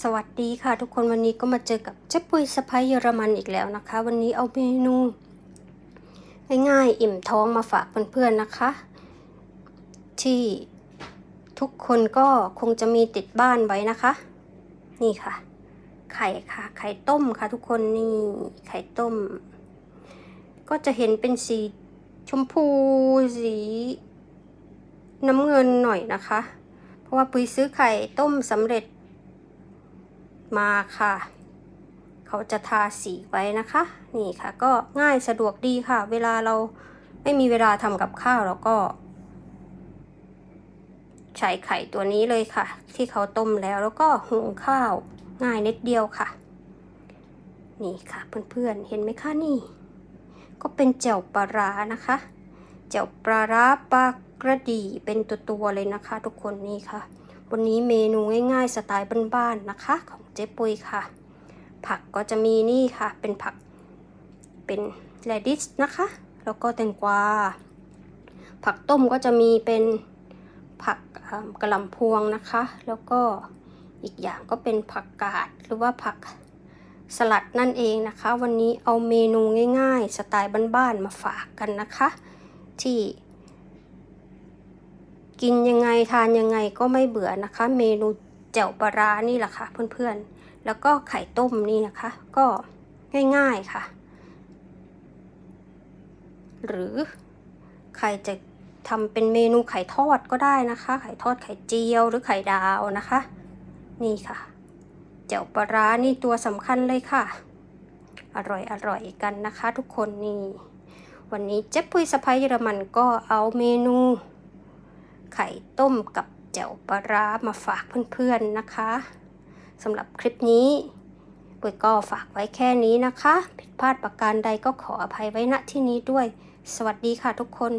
สวัสดีค่ะทุกคนวันนี้ก็มาเจอกับเจ๊ปุยสะพายเยอรมันอีกแล้วนะคะ วันนี้เอาเมนูง่ายๆอิ่มท้องมาฝากเพื่อนๆนะคะ ที่ทุกคนก็คงจะมีติดบ้านไว้นะคะ นี่ค่ะ ไข่ค่ะ ไข่ต้มค่ะ ทุกคนนี่ไข่ต้ม ก็จะเห็นเป็นสีชมพูสีน้ำเงินหน่อยนะคะ เพราะว่าปุยซื้อไข่ต้มสำเร็จ มาค่ะ เขาจะทาสีไว้นะคะ นี่ค่ะ ก็ง่ายสะดวกดีค่ะ เวลาเราไม่มีเวลาทำกับข้าวเราก็ ใช้ไข่ตัวนี้เลยค่ะ ที่เขาต้มแล้วแล้วก็หุงข้าวง่ายนิดเดียวค่ะ นี่ค่ะเพื่อนๆเห็นไหมคะนี่ ก็เป็นแจ่วปลาร้านะคะแจ่วปลาร้าปลากระดีเป็นตัวๆเลยนะคะ ทุกคนนี่ค่ะ วันนี้เมนูง่ายๆ สไตล์บ้านๆนะคะ ของเจ๊ปุยค่ะ ผักก็จะมีนี่ค่ะ เป็นผักเป็นแรดิสนะคะ แล้วก็แตงกวา ผักต้มก็จะมีเป็นผักกระหล่ำพวงนะคะ แล้วก็อีกอย่างก็เป็นผักกาดหรือว่าผักสลัดนั่นเองนะคะ วันนี้เอาเมนูง่ายๆ สไตล์บ้านๆมาฝากกันนะคะ ที่ กินยังไงทานยังไงก็ไม่เบื่อนะคะ เมนูแจ่วปลาร้านี่แหละค่ะเพื่อนๆ แล้วก็ไข่ต้มนี่นะคะ ก็ง่ายๆค่ะ หรือใครจะทำเป็นเมนูไข่ทอดก็ได้นะคะ ไข่ทอดไข่เจียวหรือไข่ดาวนะคะ นี่ค่ะแจ่วปลาร้านี่ตัวสำคัญเลยค่ะ อร่อยอร่อยกันนะคะ ทุกคนนี่วันนี้เจ๊ปุ้ยสะพายเยอรมันก็เอาเมนู ไข่ต้มกับแจ่วปลาร้ามาฝากเพื่อนๆนะคะสำหรับคลิปนี้ปุยก็ฝากไว้แค่นี้นะคะ ผิดพลาดประการใดก็ขออภัยไว้ณที่นี้ด้วย สวัสดีค่ะทุกคน